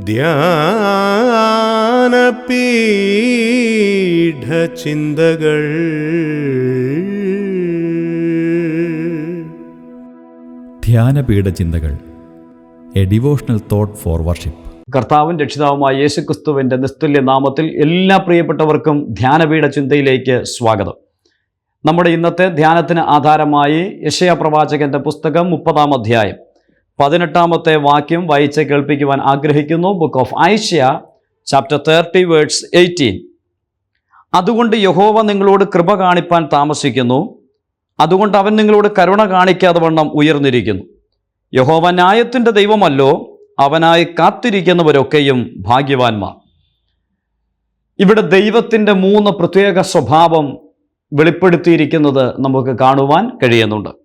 ധ്യാനപീഠചിന്തകൾ. ധ്യാനപീഠ ചിന്തകൾ a devotional thought for worship. കർത്താവും രക്ഷിതാവുമായ യേശുക്രിസ്തുവിന്റെ നിസ്തുല്യ നാമത്തിൽ എല്ലാ പ്രിയപ്പെട്ടവർക്കും ധ്യാനപീഠ ചിന്തയിലേക്ക് സ്വാഗതം. നമ്മുടെ ഇന്നത്തെ ധ്യാനത്തിന് ആധാരമായി യശയ പ്രവാചകന്റെ പുസ്തകം മുപ്പതാം അധ്യായം. പതിനെട്ടാമത്തെ വാക്യം വായിച്ച് കേൾപ്പിക്കുവാൻ ആഗ്രഹിക്കുന്നു. Book of Isaiah chapter thirty words eighteen അതുകൊണ്ട് യഹോവ നിങ്ങളോട് കൃപ കാണിപ്പാൻ താമസിക്കുന്നു. അതുകൊണ്ട് അവൻ നിങ്ങളോട് കരുണ കാണിക്കാതെ വണ്ണം ഉയർന്നിരിക്കുന്നു. യഹോവ ന്യായത്തിന്റെ ദൈവമല്ലോ അവനായി കാത്തിരിക്കുന്നവരൊക്കെയും ഭാഗ്യവാന്മാർ. ഇവിടെ ദൈവത്തിന്റെ മൂന്ന് പ്രത്യേക സ്വഭാവം വെളിപ്പെടുത്തിയിരിക്കുന്നത് നമുക്ക് കാണുവാൻ കഴിയുന്നുണ്ട്.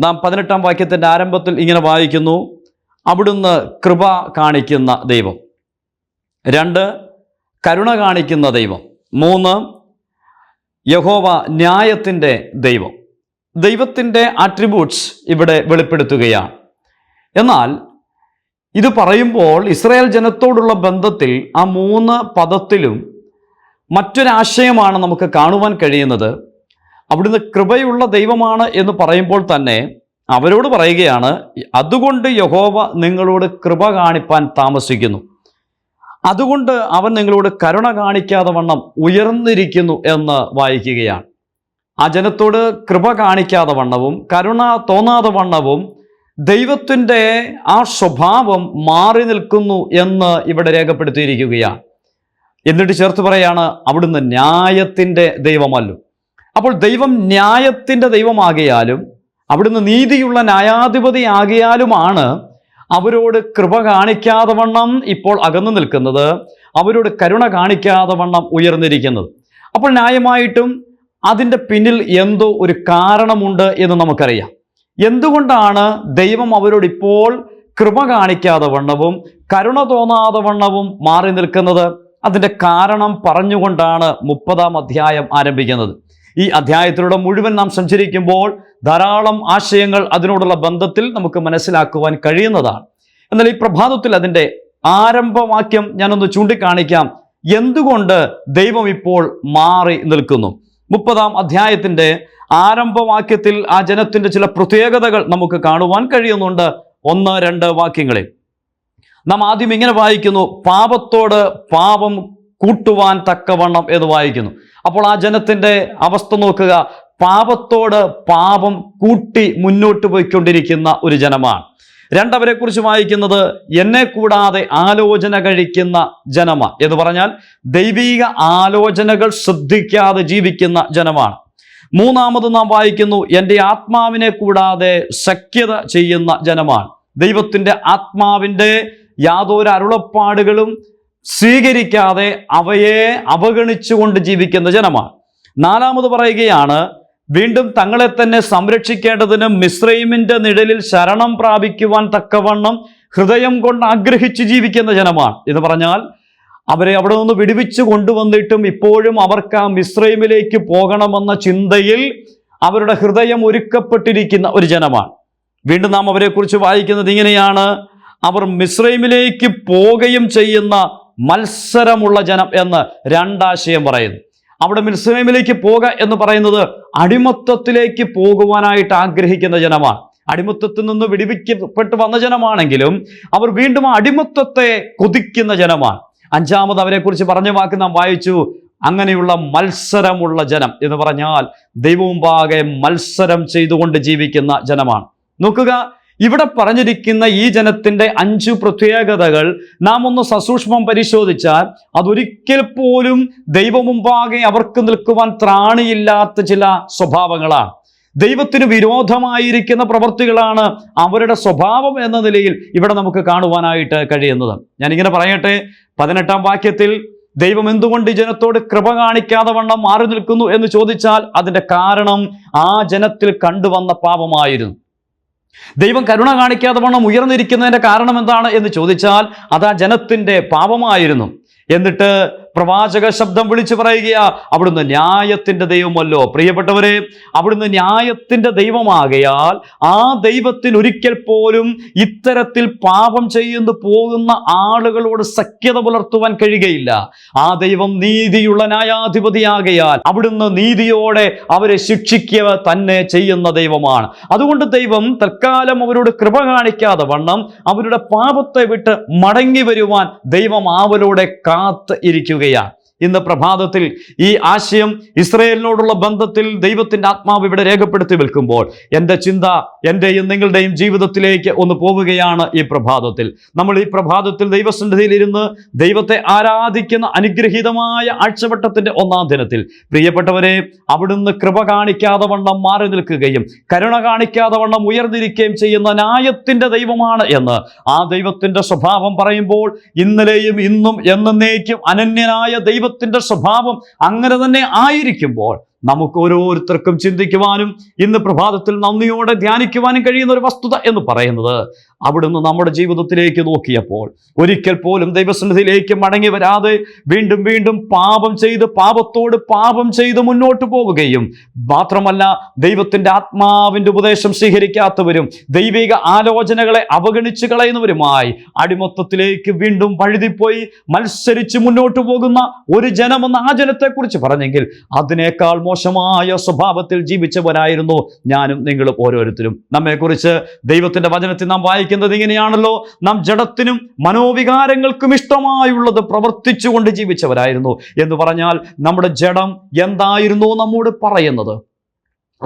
നാം പതിനെട്ടാം വാക്യത്തിന്റെ ആരംഭത്തിൽ ഇങ്ങനെ വായിക്കുന്നു. അവിടുന്ന് കൃപ കാണിക്കുന്ന ദൈവം. രണ്ട് കരുണ കാണിക്കുന്ന ദൈവം. മൂന്ന് യഹോവ ന്യായത്തിന്റെ ദൈവം. ദൈവത്തിന്റെ ആട്രിബ്യൂട്ട്സ് ഇവിടെ വെളിപ്പെടുത്തുകയാണ്. എന്നാൽ ഇത് പറയുമ്പോൾ ഇസ്രായേൽ ജനത്തോടുള്ള ബന്ധത്തിൽ ആ മൂന്ന് പദത്തിലും മറ്റൊരാശയമാണ് നമുക്ക് കാണുവാൻ കഴിയുന്നത്. അവിടുന്ന് കൃപയുള്ള ദൈവമാണ് എന്ന് പറയുമ്പോൾ തന്നെ അവരോട് പറയുകയാണ് അതുകൊണ്ട് യഹോവ നിങ്ങളോട് കൃപ കാണിപ്പാൻ താമസിക്കുന്നു. അതുകൊണ്ട് അവൻ നിങ്ങളോട് കരുണ കാണിക്കാതെ വണ്ണം ഉയർന്നിരിക്കുന്നു എന്ന് വായിക്കുകയാണ്. ആ ജനത്തോട് കൃപ കാണിക്കാതെ വണ്ണവും കരുണ തോന്നാതെ വണ്ണവും ദൈവത്തിന്റെ ആ സ്വഭാവം മാറി നിൽക്കുന്നു എന്ന് ഇവിടെ രേഖപ്പെടുത്തിയിരിക്കുകയാണ്. എന്നിട്ട് ചേർത്ത് പറയാണ് അവിടുന്ന് ന്യായത്തിന്റെ ദൈവമല്ലോ. അപ്പോൾ ദൈവം ന്യായത്തിന്റെ ദൈവമാകിയാലും അവിടുന്ന് നീതിയുള്ള ന്യായാധിപതി ആകിയാലുമാണ് അവരോട് കൃപ കാണിക്കാതെ വണ്ണം ഇപ്പോൾ അകന്നു നിൽക്കുന്നത് അവരോട് കരുണ കാണിക്കാതെ വണ്ണം ഉയർന്നിരിക്കുന്നത്. അപ്പോൾ ന്യായമായിട്ടും അതിന്റെ പിന്നിൽ എന്തോ ഒരു കാരണമുണ്ട് എന്ന് നമുക്കറിയാം. എന്തുകൊണ്ടാണ് ദൈവം അവരോട് ഇപ്പോൾ കൃപ കാണിക്കാതെ വണ്ണവും കരുണ തോന്നാതെ വണ്ണവും മാറി നിൽക്കുന്നത്? അതിന്റെ കാരണം പറഞ്ഞുകൊണ്ടാണ് മുപ്പതാം അധ്യായം ആരംഭിക്കുന്നത്. ഈ അധ്യായത്തിലൂടെ മുഴുവൻ നാം സഞ്ചരിക്കുമ്പോൾ ധാരാളം ആശയങ്ങൾ അതിനോടുള്ള ബന്ധത്തിൽ നമുക്ക് മനസ്സിലാക്കുവാൻ കഴിയുന്നതാണ്. എന്നാൽ ഈ പ്രഭാതത്തിൽ അതിന്റെ ആരംഭവാക്യം ഞാനൊന്ന് ചൂണ്ടിക്കാണിക്കാം. എന്തുകൊണ്ട് ദൈവം ഇപ്പോൾ മാറി നിൽക്കുന്നു? മുപ്പതാം അധ്യായത്തിന്റെ ആരംഭവാക്യത്തിൽ ആ ജനത്തിന്റെ ചില പ്രത്യേകതകൾ നമുക്ക് കാണുവാൻ കഴിയുന്നുണ്ട്. ഒന്ന് രണ്ട് വാക്യങ്ങളിൽ. നാം ആദ്യം ഇങ്ങനെ വായിക്കുന്നു പാപത്തോട് പാപം കൂട്ടുവാൻ തക്കവണ്ണം എന്ന് വായിക്കുന്നു. അപ്പോൾ ആ ജനത്തിന്റെ അവസ്ഥ നോക്കുക. പാപത്തോട് പാപം കൂട്ടി മുന്നോട്ട് പോയിക്കൊണ്ടിരിക്കുന്ന ഒരു ജനമാണ്. രണ്ടവരെ കുറിച്ച് വായിക്കുന്നത് എന്നെ കൂടാതെ ആലോചന കഴിക്കുന്ന ജനമാണ് എന്ന് പറഞ്ഞാൽ ദൈവീക ആലോചനകൾ ശ്രദ്ധിക്കാതെ ജീവിക്കുന്ന ജനമാണ്. മൂന്നാമത് നാം വായിക്കുന്നു എന്റെ ആത്മാവിനെ കൂടാതെ സഖ്യത ചെയ്യുന്ന ജനമാണ്. ദൈവത്തിന്റെ ആത്മാവിന്റെ യാതൊരു അരുളപ്പാടുകളും സ്വീകരിക്കാതെ അവയെ അവഗണിച്ചുകൊണ്ട് ജീവിക്കുന്ന ജനമാണ്. നാലാമത് പറയുകയാണ് വീണ്ടും തങ്ങളെ തന്നെ സംരക്ഷിക്കേണ്ടതിന് മിശ്രൈമിന്റെ നിഴലിൽ ശരണം പ്രാപിക്കുവാൻ തക്കവണ്ണം ഹൃദയം കൊണ്ട് ആഗ്രഹിച്ചു ജീവിക്കുന്ന ജനമാണ്. എന്ന് പറഞ്ഞാൽ അവരെ അവിടെ നിന്ന് വിടുവിച്ചു കൊണ്ടുവന്നിട്ടും ഇപ്പോഴും അവർക്ക് ആ മിശ്രൈമിലേക്ക് പോകണമെന്ന ചിന്തയിൽ അവരുടെ ഹൃദയം ഒരുക്കപ്പെട്ടിരിക്കുന്ന ഒരു ജനമാണ്. വീണ്ടും നാം അവരെക്കുറിച്ച് വായിക്കുന്നത് ഇങ്ങനെയാണ് അവർ മിശ്രൈമിലേക്ക് പോവുകയും ചെയ്യുന്ന മത്സരമുള്ള ജനം എന്ന് രണ്ടാശയം പറയുന്നു. അവിടെ മിശ്രൈമിലേക്ക് പോക എന്ന് പറയുന്നത് അടിമത്തത്തിലേക്ക് പോകുവാനായിട്ട് ആഗ്രഹിക്കുന്ന ജനമാണ്. അടിമത്തത്തിൽ നിന്ന് വിടിവിക്കപ്പെട്ട് വന്ന ജനമാണെങ്കിലും അവർ വീണ്ടും അടിമത്തത്തെ കൊതിക്കുന്ന ജനമാണ്. അഞ്ചാമത് അവരെക്കുറിച്ച് പറഞ്ഞ വാക്ക് നാം വായിച്ചു. അങ്ങനെയുള്ള മത്സരമുള്ള ജനം എന്ന് പറഞ്ഞാൽ ദൈവമുമ്പാകെ മത്സരം ചെയ്തുകൊണ്ട് ജീവിക്കുന്ന ജനമാണ്. നോക്കുക ഇവിടെ പറഞ്ഞിരിക്കുന്ന ഈ ജനത്തിന്റെ അഞ്ച് പ്രത്യേകതകൾ നാം ഒന്ന് സസൂക്ഷ്മം പരിശോധിച്ചാൽ അതൊരിക്കൽ പോലും ദൈവമുമ്പാകെ അവർക്ക് നിൽക്കുവാൻ ത്രാണിയില്ലാത്ത ചില സ്വഭാവങ്ങളാണ്. ദൈവത്തിന് വിരോധമായിരിക്കുന്ന പ്രവൃത്തികളാണ് അവരുടെ സ്വഭാവം എന്ന നിലയിൽ ഇവിടെ നമുക്ക് കാണുവാനായിട്ട് കഴിയുന്നത്. ഞാനിങ്ങനെ പറയട്ടെ പതിനെട്ടാം വാക്യത്തിൽ ദൈവം എന്തുകൊണ്ട് ജനത്തോട് കൃപ കാണിക്കാതെ വണ്ണം മാറി നിൽക്കുന്നു എന്ന് ചോദിച്ചാൽ അതിന്റെ കാരണം ആ ജനത്തിൽ കണ്ടുവന്ന പാപമായിരുന്നു. ദൈവം കരുണ കാണിക്കാതെ വണ്ണം ഉയർന്നിരിക്കുന്നതിന്റെ കാരണം എന്താണ് എന്ന് ചോദിച്ചാൽ അത് ആ ജനത്തിന്റെ പാപമായിരുന്നു. എന്നിട്ട് പ്രവാചക ശബ്ദം വിളിച്ചു പറയുക അവിടുന്ന് ന്യായത്തിന്റെ ദൈവമല്ലോ പ്രിയപ്പെട്ടവരെ അവിടുന്ന് ന്യായത്തിന്റെ ദൈവമാകയാൽ ആ ദൈവത്തിന് ഒരിക്കൽ പോലും ഇത്തരത്തിൽ പാപം ചെയ്യുന്നു പോകുന്ന ആളുകളോട് സഖ്യത പുലർത്തുവാൻ കഴിയുകയില്ല. ആ ദൈവം നീതിയുള്ള ന്യായാധിപതിയാകയാൽ അവിടുന്ന് നീതിയോടെ അവരെ ശിക്ഷിക്കുക തന്നെ ചെയ്യുന്ന ദൈവമാണ്. അതുകൊണ്ട് ദൈവം തൽക്കാലം അവരോട് കൃപ കാണിക്കാതെ വണ്ണം അവരുടെ പാപത്തെ വിട്ട് മടങ്ങി വരുവാൻ ദൈവം ആവലോടെ കാത്ത് ഇരിക്കുകയാണ് ഇന്ന് പ്രഭാതത്തിൽ ഈ ആശയം ഇസ്രയേലിനോടുള്ള ബന്ധത്തിൽ ദൈവത്തിന്റെ ആത്മാവ് ഇവിടെ രേഖപ്പെടുത്തി വിൽക്കുമ്പോൾ എന്റെ ചിന്ത എന്റെയും നിങ്ങളുടെയും ജീവിതത്തിലേക്ക് ഒന്ന് പോവുകയാണ് ഈ പ്രഭാതത്തിൽ. നമ്മൾ ഈ പ്രഭാതത്തിൽ ദൈവസന്നിധിയിൽ ഇരുന്ന് ദൈവത്തെ ആരാധിക്കുന്ന അനുഗ്രഹീതമായ ആഴ്ചവട്ടത്തിന്റെ ഒന്നാം ദിനത്തിൽ പ്രിയപ്പെട്ടവരെ അവിടുന്ന് കൃപ കാണിക്കാതെ വണ്ണം മാറി നിൽക്കുകയും കരുണ കാണിക്കാതെ വണ്ണം ഉയർന്നിരിക്കുകയും ചെയ്യുന്ന ന്യായത്തിന്റെ ദൈവമാണ് എന്ന് ആ ദൈവത്തിന്റെ സ്വഭാവം പറയുമ്പോൾ ഇന്നലെയും ഇന്നും എന്നേക്കും അനന്യനായ ദൈവത്തിന്റെ സ്വഭാവം അങ്ങനെ തന്നെ ആയിരിക്കുമ്പോൾ നമുക്ക് ഓരോരുത്തർക്കും ചിന്തിക്കുവാനും ഇന്ന് പ്രഭാതത്തിൽ നന്ദിയോടെ ധ്യാനിക്കുവാനും കഴിയുന്ന ഒരു വസ്തുത എന്ന് പറയുന്നത് അവിടുന്ന് നമ്മുടെ ജീവിതത്തിലേക്ക് നോക്കിയപ്പോൾ ഒരിക്കൽ പോലും ദൈവസന്നിധിയിലേക്ക് മടങ്ങി വരാതെ വീണ്ടും വീണ്ടും പാപം ചെയ്ത് പാപത്തോട് പാപം ചെയ്ത് മുന്നോട്ട് പോവുകയും മാത്രമല്ല ദൈവത്തിന്റെ ആത്മാവിന്റെ ഉപദേശം സ്വീകരിക്കാത്തവരും ദൈവിക ആലോചനകളെ അവഗണിച്ച് കളയുന്നവരുമായി അടിമത്തത്തിലേക്ക് വീണ്ടും വഴുതിപ്പോയി മത്സരിച്ച് മുന്നോട്ട് പോകുന്ന ഒരു ജനമെന്ന ആ ജനത്തെക്കുറിച്ച് പറഞ്ഞെങ്കിൽ അതിനേക്കാൾ മോശമായ സ്വഭാവത്തിൽ ജീവിച്ചവരായിരുന്നു ഞാനും നിങ്ങളും ഓരോരുത്തരും. നമ്മെക്കുറിച്ച് ദൈവത്തിന്റെ വചനത്തിൽ നാം വായിക്കുന്നത് ഇങ്ങനെയാണല്ലോ. നാം ജഡത്തിനും മനോവികാരങ്ങൾക്കും ഇഷ്ടമായുള്ളത് പ്രവർത്തിച്ചുകൊണ്ട് ജീവിച്ചവരായിരുന്നു. എന്ന് പറഞ്ഞാൽ നമ്മുടെ ജഡം എന്തായിരുന്നു നമ്മോട് പറയുന്നത്?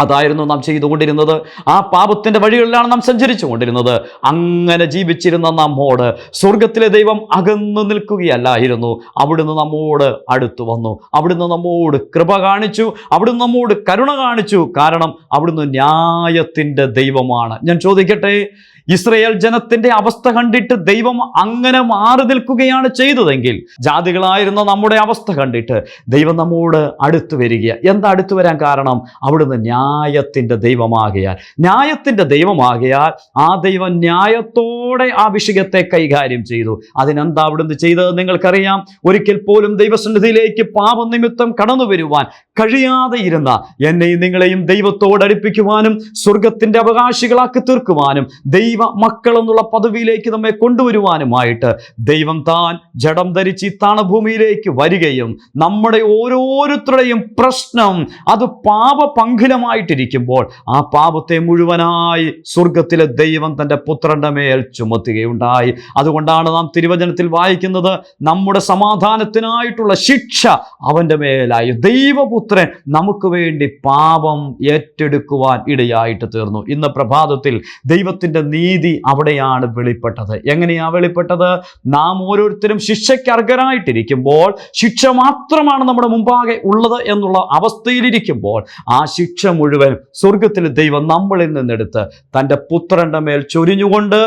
അതായിരുന്നു നാം ചെയ്തുകൊണ്ടിരുന്നത്. ആ പാപത്തിന്റെ വഴികളിലാണ് നാം സഞ്ചരിച്ചു കൊണ്ടിരുന്നത് അങ്ങനെ ജീവിച്ചിരുന്ന നമ്മോട് സ്വർഗത്തിലെ ദൈവം അകന്നു നിൽക്കുകയല്ലായിരുന്നു. അവിടുന്ന് നമ്മോട് അടുത്തു വന്നു. അവിടുന്ന് നമ്മോട് കൃപ കാണിച്ചു. അവിടുന്ന് നമ്മോട് കരുണ കാണിച്ചു. കാരണം അവിടുന്ന് ന്യായത്തിന്റെ ദൈവമാണ്. ഞാൻ ചോദിക്കട്ടെ ഇസ്രയേൽ ജനത്തിന്റെ അവസ്ഥ കണ്ടിട്ട് ദൈവം അങ്ങനെ മാറി നിൽക്കുകയാണ് ചെയ്തതെങ്കിൽ ജാതികളായിരുന്ന നമ്മുടെ അവസ്ഥ കണ്ടിട്ട് ദൈവം നമ്മോട് അടുത്തു വരിക. എന്താ അടുത്തു വരാൻ കാരണം? അവിടുന്ന് ന്യായത്തിന്റെ ദൈവമാകിയാൽ. ന്യായത്തിന്റെ ദൈവമാകിയാൽ ആ ദൈവം ന്യായത്തോടെ ആ വിഷയത്തെ കൈകാര്യം ചെയ്തു. അതിനെന്താ അവിടുന്ന് ചെയ്തത് നിങ്ങൾക്കറിയാം? ഒരിക്കൽ പോലും ദൈവസന്നിധിയിലേക്ക് പാപനിമിത്തം കടന്നു വരുവാൻ കഴിയാതെ ഇരുന്ന എന്നെയും നിങ്ങളെയും ദൈവത്തോട് അടുപ്പിക്കുവാനും സ്വർഗത്തിന്റെ അവകാശികളാക്കി തീർക്കുവാനും ദൈവ മക്കൾ എന്നുള്ള പദവിയിലേക്ക് നമ്മെ കൊണ്ടുവരുവാനുമായിട്ട് ദൈവം താൻ ജഡം ധരിച്ച് ഈ താണഭൂമിയിലേക്ക് വരികയും നമ്മുടെ ഓരോരുത്തരുടെയും പ്രശ്നം അത് പാപപങ്കിലമായിട്ടിരിക്കുമ്പോൾ ആ പാപത്തെ മുഴുവനായി സ്വർഗത്തിലെ ദൈവം തന്റെ പുത്രന്റെ മേൽ ചുമത്തുകയുണ്ടായി. അതുകൊണ്ടാണ് നാം തിരുവചനത്തിൽ വായിക്കുന്നത് നമ്മുടെ സമാധാനത്തിനായിട്ടുള്ള ശിക്ഷ അവന്റെ മേലായി. ദൈവപുത്രൻ നമുക്ക് വേണ്ടി പാപം ഏറ്റെടുക്കുവാൻ ഇടയായിട്ട് തീർന്നു. ഇന്ന് പ്രഭാതത്തിൽ ദൈവത്തിന്റെ നീതി അവിടെയാണ് വെളിപ്പെട്ടത്. എങ്ങനെയാണ് വെളിപ്പെട്ടത്? നാം ഓരോരുത്തരും ശിക്ഷയ്ക്ക് അർഹരായിട്ടിരിക്കുമ്പോൾ ശിക്ഷ മാത്രമാണ് നമ്മുടെ മുമ്പാകെ ഉള്ളത് എന്നുള്ള അവസ്ഥയിലിരിക്കുമ്പോൾ ആ ശിക്ഷ മുഴുവൻ സ്വർഗത്തിൽ ദൈവം നമ്മളിൽ നിന്നെടുത്ത് തന്റെ പുത്രന്റെ മേൽ ചൊരിഞ്ഞുകൊണ്ട്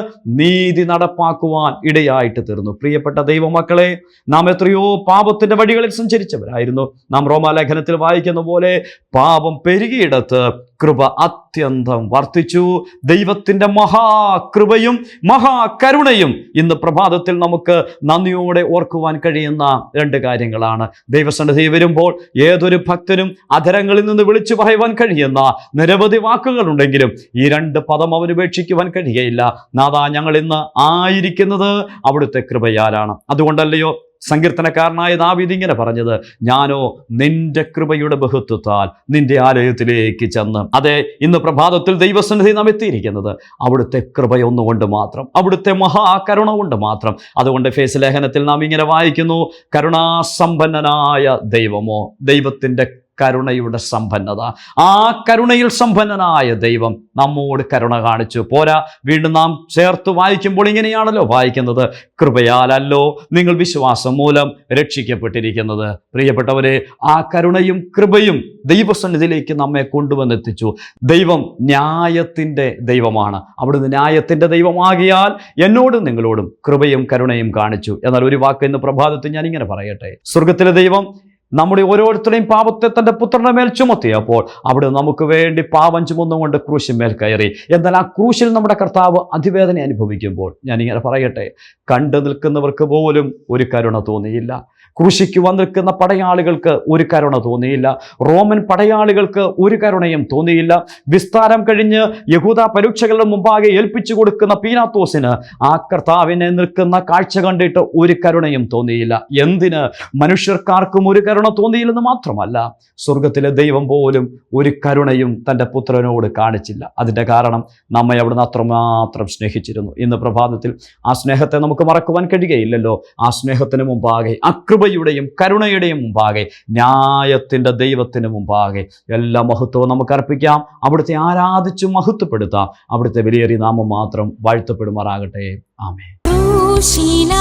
നീതി നടപ്പാക്കുവാൻ ഇടയായിട്ട് തീർന്നു. പ്രിയപ്പെട്ട ദൈവമക്കളെ നാം എത്രയോ പാപത്തിന്റെ വഴികളിൽ സഞ്ചരിച്ചവരായിരുന്നു. നാം റോമാലേഖനത്തിൽ വായിക്കുന്ന പോലെ പാപം പെരുകിയിടത്ത് കൃപ അത്യന്തം വർദ്ധിച്ചു. ദൈവത്തിന്റെ മഹാകൃപയും മഹാകരുണയും ഇന്ന് പ്രഭാതത്തിൽ നമുക്ക് നന്ദിയോടെ ഓർക്കുവാൻ കഴിയുന്ന രണ്ട് കാര്യങ്ങളാണ്. ദൈവസന്നിധി വരുമ്പോൾ ഏതൊരു ഭക്തനും അധരങ്ങളിൽ നിന്ന് വിളിച്ചു പറയുവാൻ കഴിയുന്ന നിരവധി വാക്കുകളുണ്ടെങ്കിലും ഈ രണ്ട് പദം അവന് ഉപേക്ഷിക്കുവാൻ കഴിയുകയില്ല. നാഥ ഞങ്ങൾ ഇന്ന് ആയിരിക്കുന്നത് അവിടുത്തെ കൃപയാലാണ്. അതുകൊണ്ടല്ലയോ സങ്കീർത്തനക്കാരനായ ദാവീദ് ഇങ്ങനെ പറഞ്ഞത് ഞാനോ നിന്റെ കൃപയുടെ ബഹുത്വത്താൽ നിന്റെ ആലയത്തിലേക്ക് ചെന്ന് അതെ ഇന്ന് പ്രഭാതത്തിൽ ദൈവസന്നിധി നാം എത്തിയിരിക്കുന്നത് അവിടുത്തെ കൃപയൊന്നുകൊണ്ട് മാത്രം അവിടുത്തെ മഹാകരുണ കൊണ്ട് മാത്രം. അതുകൊണ്ട് ഫേസ് ലേഖനത്തിൽ നാം ഇങ്ങനെ വായിക്കുന്നു കരുണാസമ്പന്നനായ ദൈവമോ ദൈവത്തിന്റെ കരുണയുടെ സമ്പന്നത. ആ കരുണയിൽ സമ്പന്നനായ ദൈവം നമ്മോട് കരുണ കാണിച്ചു. പോരാ വീണ്ടും നാം ചേർത്ത് വായിക്കുമ്പോൾ ഇങ്ങനെയാണല്ലോ വായിക്കുന്നത്. കൃപയാലല്ലോ നിങ്ങൾ വിശ്വാസം മൂലം രക്ഷിക്കപ്പെട്ടിരിക്കുന്നത്. പ്രിയപ്പെട്ടവരെ ആ കരുണയും കൃപയും ദൈവസന്നിധിയിലേക്ക് നമ്മെ കൊണ്ടുവന്നെത്തിച്ചു. ദൈവം ന്യായത്തിന്റെ ദൈവമാണ്. അവിടുന്ന് ന്യായത്തിന്റെ ദൈവമാകിയാൽ എന്നോടും നിങ്ങളോടും കൃപയും കരുണയും കാണിച്ചു. എന്നാൽ ഒരു വാക്ക് ഇന്ന് പ്രഭാതത്തിൽ ഞാൻ ഇങ്ങനെ പറയട്ടെ. സ്വർഗത്തിലെ ദൈവം നമ്മുടെ ഓരോരുത്തരുടെയും പാപത്തെ തന്റെ പുത്രന്റെ മേൽ ചുമത്തിയപ്പോൾ അവിടെ നമുക്ക് വേണ്ടി പാപം ചുമന്നുകൊണ്ട് ക്രൂശിന്മേൽ കയറി. എന്നാൽ ആ ക്രൂശിൽ നമ്മുടെ കർത്താവ് അതിവേദന അനുഭവിക്കുമ്പോൾ ഞാൻ ഇങ്ങനെ പറയട്ടെ കണ്ടു നിൽക്കുന്നവർക്ക് പോലും ഒരു കരുണ തോന്നിയില്ല. ക്രൂശിക്കുവാൻ നിൽക്കുന്ന പടയാളികൾക്ക് ഒരു കരുണ തോന്നിയില്ല. റോമൻ പടയാളികൾക്ക് ഒരു കരുണയും തോന്നിയില്ല. വിസ്താരം കഴിഞ്ഞ് യഹൂദ പരീക്ഷകളുടെ മുമ്പാകെ ഏൽപ്പിച്ചു കൊടുക്കുന്ന പീനാത്തോസിന് ആ കർത്താവിനെ നിൽക്കുന്ന കാഴ്ച കണ്ടിട്ട് ഒരു കരുണയും തോന്നിയില്ല. എന്തിന്? മനുഷ്യർക്കാർക്കും ഒരു കരുണ തോന്നിയില്ലെന്ന് മാത്രമല്ല സ്വർഗത്തിലെ ദൈവം പോലും ഒരു കരുണയും തന്റെ പുത്രനോട് കാണിച്ചില്ല. അതിന്റെ കാരണം നമ്മെ അവിടുന്ന് അത്രമാത്രം സ്നേഹിച്ചിരുന്നു. ഇന്ന് പ്രഭാതത്തിൽ ആ സ്നേഹത്തെ നമുക്ക് മറക്കുവാൻ കഴിയുകയില്ലല്ലോ. ആ സ്നേഹത്തിന് മുമ്പാകെ ആ കൃപയുടെയും കരുണയുടെയും മുമ്പാകെ ന്യായത്തിന്റെ ദൈവത്തിന് മുമ്പാകെ എല്ലാ മഹത്വവും നമുക്ക് അർപ്പിക്കാം. അവിടുത്തെ ആരാധിച്ചു മഹത്വപ്പെടുത്താം. അവിടുത്തെ വിലയേറിയ നാമം മാത്രം വാഴ്ത്തപ്പെടുമാറാകട്ടെ. ആമേ ക്രൂശില